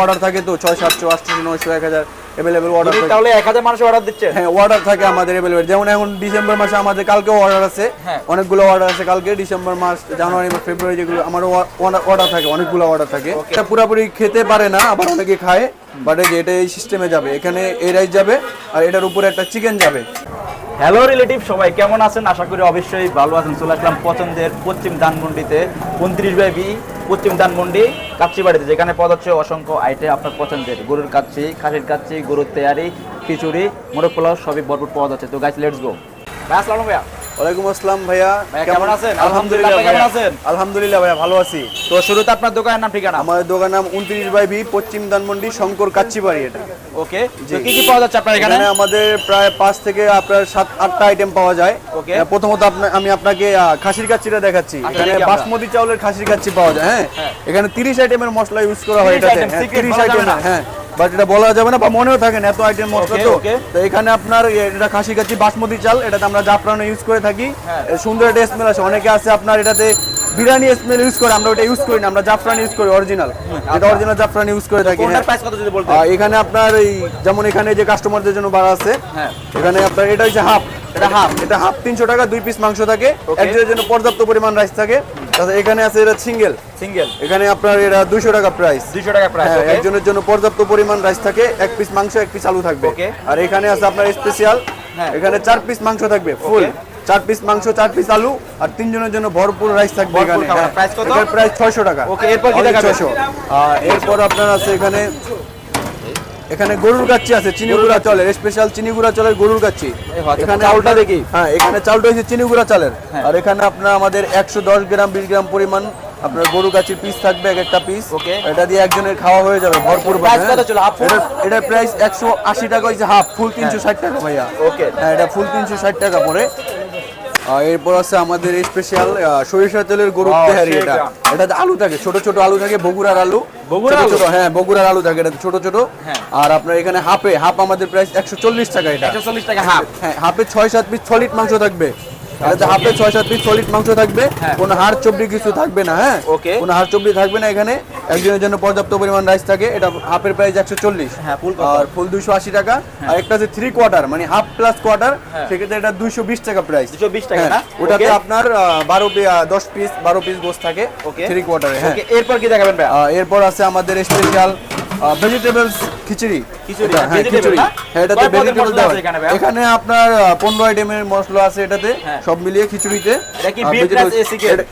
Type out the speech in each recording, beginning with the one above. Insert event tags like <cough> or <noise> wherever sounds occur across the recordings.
Order থাকে তো ছয় সাতশো আটশো নয়শো এক হাজার অ্যাভেলেবেল অর্ডার থাকে। তাহলে এক হাজার মানুষ অর্ডার দিচ্ছে? হ্যাঁ অর্ডার থাকে আমাদের অ্যাভেলেবেল যেমন এখন ডিসেম্বর মাসে আমাদের কালকেও অর্ডার আছে। হ্যাঁ। অনেকগুলো অর্ডার আছে কালকে ডিসেম্বর মাস জানুয়ারি মাস ফেব্রুয়ারি যেগুলো আমারও অর্ডার থাকে অনেকগুলো অর্ডার থাকে। এটা পুরোপুরি খেতে পারে না আবার অনেকে খায় বাট এই যে এটা এই সিস্টেমে যাবে। এখানে এই রাইস যাবে আর এটার উপরে একটা চিকেন যাবে। হ্যালো রিলেটিভ সবাই কেমন আছেন? আশা করি অবশ্যই ভালো আছেন। চলে আসলাম পছন্দের পশ্চিম ধানমন্ডিতে। উনত্রিশ বাই বি, পশ্চিম ধানমন্ডি, কাচ্চিবাড়িতে, যেখানে পদ হচ্ছে অসংখ্য আইটেম আপনার পছন্দের। গরুর কাচ্চি, খাসির কাচ্চি, গরুর তেয়ারি, খিচুড়ি, মোরগ পোলাও, সবই ভরপুর পদ আছে তো গাছ লেটস গো ভাই, আসসালামু ভাইয়া। ওয়ালাইকুম আসসালাম ভাইয়া। কেমন আছেন? আলহামদুলিল্লাহ কেমন আছেন? আলহামদুলিল্লাহ ভাইয়া ভালো আছি। তো শুরুতে আপনার দোকানের নাম ঠিকানা? আমাদের দোকান নাম উনত্রিশ বাই বি পশ্চিম ধানমন্ডি শঙ্কর কাচ্চিবাড়ি এটা। ওকে তো কি কি পাওয়া যাচ্ছে আপনার এখানে? আমাদের প্রায় পাঁচ থেকে আপনার সাত আটটা আইটেম পাওয়া যায়. আহ, প্রথমত আমি আপনাকে খাসির কাচ্চিটা দেখাচ্ছি। এখানে বাসমতি চাউলের খাসির কাচ্চি পাওয়া যায় হ্যাঁ? হ্যাঁ। এখানে তিরিশ আইটেমের মশলা ইউজ করা হয় 30 এটাতে। item, secret তিরিশ বলা যাবে আইটেম হ্যাঁ। বাট এটা বলা যাবে না বা মনেও থাকে না এত আইটেম মশলা তো। তো এখানে আপনার এ- এটা খাসি কাচ্চি বাসমতি চাল এটাতে আমরা জাফরানো ইউজ করে থাকি। হ্যাঁ। সুন্দর একটা স্মেল আছে অনেকে আছে আপনার এটাতে বিরিয়ানি স্মেল ইউজ করে আমরা ওটা ইউজ করি না আমরা জাফরান ইউজ করি অরিজিনাল এটা অরিজিনাল জাফরান ইউজ করে থাকি হ্যাঁ। প্রাইস কত যদি বলতে আহ, এখানে আপনার এই যেমন এখানে যে কাস্টমারদের জন্য বাড়া আছে হ্যাঁ। এখানে আপনার এটা হচ্ছে হাফ এটা হাফ এটা হাফ তিনশো টাকা দুই পিস মাংস থাকে. একজনের জন্য পর্যাপ্ত পরিমাণ রাইস থাকে। তাছাড়া এখানে আছে এটা সিঙ্গেল। সিঙ্গেল এখানে আপনার এটা দুইশো টাকা প্রাইস 200 টাকা প্রাইস হ্যাঁ ওকে একজনের জন্য পর্যাপ্ত পরিমাণ রাইস থাকে এক পিস মাংস এক পিস আলু থাকবে। আর এখানে আছে আপনার স্পেশাল হ্যাঁ। এখানে চার পিস মাংস থাকবে ফুল চার পিস মাংস চার পিস আলু আর তিনজনের জন্য ভরপুর রাইস থাকবে এখানে খাবার। হ্যাঁ। কত? প্রাইস ছয়শো টাকা। Okay, এরপর কি 600 আর এরপর আপনার আছে এখানে এখানে গরুর কাচ্চি আছে চিনি গুঁড়া চলের স্পেশাল চিনি গুঁড়া চলের গরুর কাচ্চি এখানে চালটা দেখি। হ্যাঁ এখানে চালটা হচ্ছে চিনি গুঁড়া চালের। হ্যাঁ। আর এখানে আপনার আমাদের একশো দশ গ্রাম বিশ গ্রাম পরিমাণ আপনার গরু কাচ্চির পিস থাকবে এক একটা পিস. এটা দিয়ে একজনের খাওয়া হয়ে যাবে ভরপুর? এটা প্রাইস একশো আশি টাকা হচ্ছে হাফ ফুল তিনশো ষাট টাকা ভাইয়া। ওকে হ্যাঁ এটা ফুল তিনশো ষাট টাকা পড়ে আর এরপর আছে আমাদের স্পেশাল সরিষা তেলের গরুর তেহারি এটা। এটা আলু থাকে ছোট ছোট আলু থাকে বগুড়ার আলু। বগুড়ার আলু? হ্যাঁ বগুড়ার আলু থাকে এটা ছোট ছোট। হ্যাঁ। আর আপনার এখানে হাফে হাফ আমাদের প্রাইস একশো চল্লিশ টাকা এটা। 140 টাকা হাফ হ্যাঁ হাফে ছয় সাত পিস সলিড মাংস থাকবে। এটাতে হাফে ছয় সাত পিস সলিড মাংস থাকবে। হ্যাঁ। কোনো হাড় চবড়ি কিছু থাকবে না হ্যাঁ? Okay. কোনো হাড় চবড়ি থাকবে না এখানে। একজনের জন্য পর্যাপ্ত পরিমাণ রাইস থাকে এটা হাফের প্রাইস একশো চল্লিশ। হ্যাঁ? আর ফুল দুইশো আশি টাকা। আর একটা আছে থ্রি কোয়ার্টার মানে হাফ প্লাস কোয়ার্টার হ্যাঁ। সেক্ষেত্রে এটা দুইশো বিশ টাকা প্রাইস 220 টাকা ওটাতে আপনার বারো দশ পিস বারো পিস গোস থাকে ওকে থ্রি কোয়ার্টারে হ্যাঁ। এরপর কি দেখাবেন এরপর আছে আমাদের স্পেশাল ভেজিটেবলস খিচুড়ি। হ্যাঁ না? হ্যাঁ এটাতে ভেজিটেবল দেওয়া আছে এখানে আপনার আইটেমের মশলা আছে এটাতে হ্যাঁ। সব মিলিয়ে খিচুড়িতে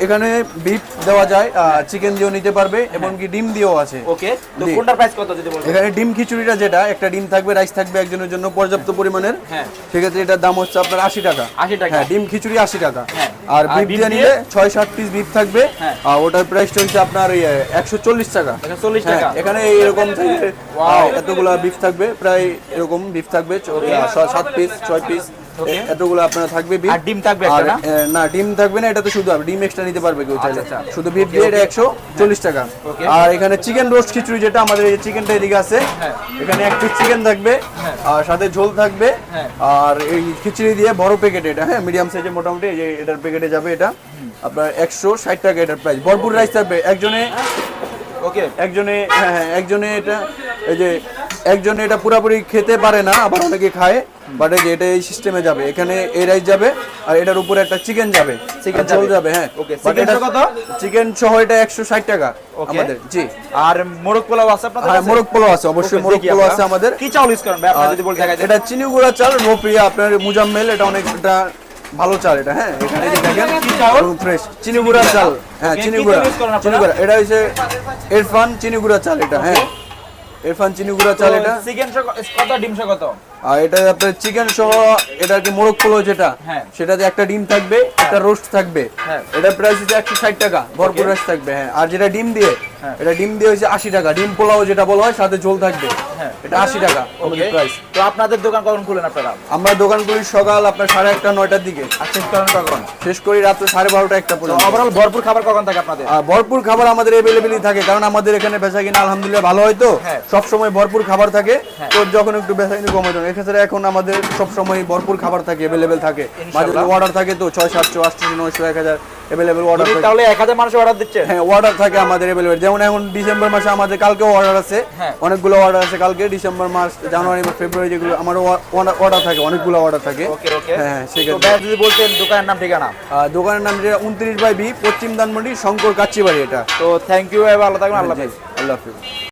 এখানে বিফ দেওয়া যায় চিকেন দিয়েও নিতে পারবে এবং কি ডিম দিয়েও আছে ওকে তো কোনটার প্রাইস কত যদি বলতে এখানে ডিম খিচুড়িটা যেটা একটা ডিম থাকবে রাইস থাকবে একজনের জন্য পর্যাপ্ত পরিমাণের হ্যাঁ। সেক্ষেত্রে এটার দাম হচ্ছে আপনার আশি টাকা 80 টাকা। হ্যাঁ ডিম খিচুড়ি আশি টাকা হ্যাঁ। আর বিফ দিয়ে? নিলে ছয় সাত পিস বিফ থাকবে হ্যাঁ। আর ওটার প্রাইস হচ্ছে আপনার একশো চল্লিশ টাকা 140 হ্যাঁ, টাকা এখানে এরকম <laughs> এতগুলা বিফ থাকবে প্রায় এরকম বিফ থাকবে সাত পিস ছয় পিস এতগুলো আপনার থাকবে beef। আর ডিম থাকবে আর একটা না? না ডিম থাকবে না এটা তো শুধু ডিম এক্সট্রা নিতে পারবে কেউ চাইলে আচ্ছা, আচ্ছা। শুধু বিফ দিয়ে এটা একশো চল্লিশ টাকা আর এখানে চিকেন রোস্ট খিচুড়ি যেটা আমাদের এই চিকেনটা এদিকে আছে হ্যাঁ। এখানে এক পিস চিকেন থাকবে হ্যাঁ। আর সাথে ঝোল থাকবে হ্যাঁ। আর এই খিচুড়ি দিয়ে বড় প্যাকেট এটা হ্যাঁ মিডিয়াম সাইজের মোটামুটি এই যে এটার প্যাকেটে যাবে এটা আপনার একশো ষাট টাকা এটার প্রাইস ভরপুর রাইস থাকবে একজনে ওকে একজনে হ্যাঁ হ্যাঁ একজনে এটা এই যে একজনে এটা পুরোপুরি খেতে পারে না আবার অনেকে খায় বাট এই যে এটা এই সিস্টেমে যাবে। এখানে এই রাইস যাবে আর এটার উপরে একটা চিকেন যাবে। চিকেন। ঝোল যাবে। হ্যাঁ। Chicken সহ কত? চিকেন সহ এটা একশো ষাট টাকা Okay. আমাদের জি। আর মোরগ পোলাও আছে আপনাদের হ্যাঁ মোরগ পোলাও আছে অবশ্যই মোরগ পোলাও আছে আমাদের। কি চাউল ইউজ করেন ভাই? আপনারা যদি বলতে দেখাই এটা চিনি গুঁড়া চাল রোপিয়া আপনার মুজাম্মেল এটা অনেক এটা ভালো চাল এটা হ্যাঁ। এখানে যে দেখেন কি চাউল? ফ্রেশ চিনি গুঁড়া চাল। হ্যাঁ চিনি গুঁড়া। চিনি? গুঁড়া। এটা হচ্ছে ইরফান চিনি গুঁড়া চাল এটা হ্যাঁ। ইরফান চিনি গুঁড়া চাল এটা চিকেন কত ডিম সহ কত আর এটা আপনার চিকেন সহ এটা কি মোরগ পোলাও যেটা হ্যাঁ। সেটাতে একটা ডিম থাকবে একটা রোস্ট থাকবে হ্যাঁ। এটা প্রাইস হচ্ছে একশো ষাট টাকা ভরপুর রোস্ট থাকবে হ্যাঁ আর যেটা ডিম দিয়ে হ্যাঁ। এটা ডিম দিয়ে হচ্ছে আশি টাকা। ডিম পোলাও যেটা বলা হয় সাথে ঝোল থাকবে। হ্যাঁ। এটা আশি টাকা। ওকে প্রাইস তো আপনাদের দোকান কখন খুলেন আপনারা? আমরা দোকান করি সকাল আপনার সাড়ে একটা নয়টার দিকে। আর শেষ করেন কখন? শেষ করি রাত্রে সাড়ে বারোটা একটা পর্যন্ত। ওভারঅল ভরপুর খাবার কখন থাকে আপনাদের? ভরপুর খাবার আমাদের অ্যাভেলেবেলই থাকে কারণ আমাদের এখানে বেচা কিনা আলহামদুলিল্লাহ ভালো হয় তো। হ্যাঁ। সব সময় ভরপুর খাবার থাকে। হ্যাঁ। তো যখন একটু বেচা কিনা কমে যায়। এক্ষেত্রে এখন আমাদের সব সময় ভরপুর খাবার থাকে অ্যাভেলেবেল থাকে। মাঝে অর্ডার থাকে তো ছয় সাতশো আটশো নয়শো এক হাজার। অ্যাভেলেবেল অর্ডার তাহলে এক হাজার মানুষ অর্ডার দিচ্ছে? হ্যাঁ অর্ডার থাকে আমাদের অ্যাভেলেবেল যেমন এখন ডিসেম্বর মাসে আমাদের কালকেও অর্ডার আছে। হ্যাঁ। অনেকগুলো অর্ডার আছে কালকে ডিসেম্বর মাস জানুয়ারি মাস ফেব্রুয়ারি যেগুলো আমারও অর্ডার থাকে অনেকগুলো অর্ডার থাকে। ওকে ওকে হ্যাঁ সেক্ষেত্রে ভাই যদি বলতেন দোকানের নাম ঠিকানা। দোকানের নাম যেটা উনত্রিশ বাই বি পশ্চিম ধানমন্ডি শঙ্কর কাচ্চিবাড়ি এটা। তো থ্যাংক ইউ ভাই ভালো থাকবেন আল্লাহ হাফেজ। আল্লাহ হাফিজ।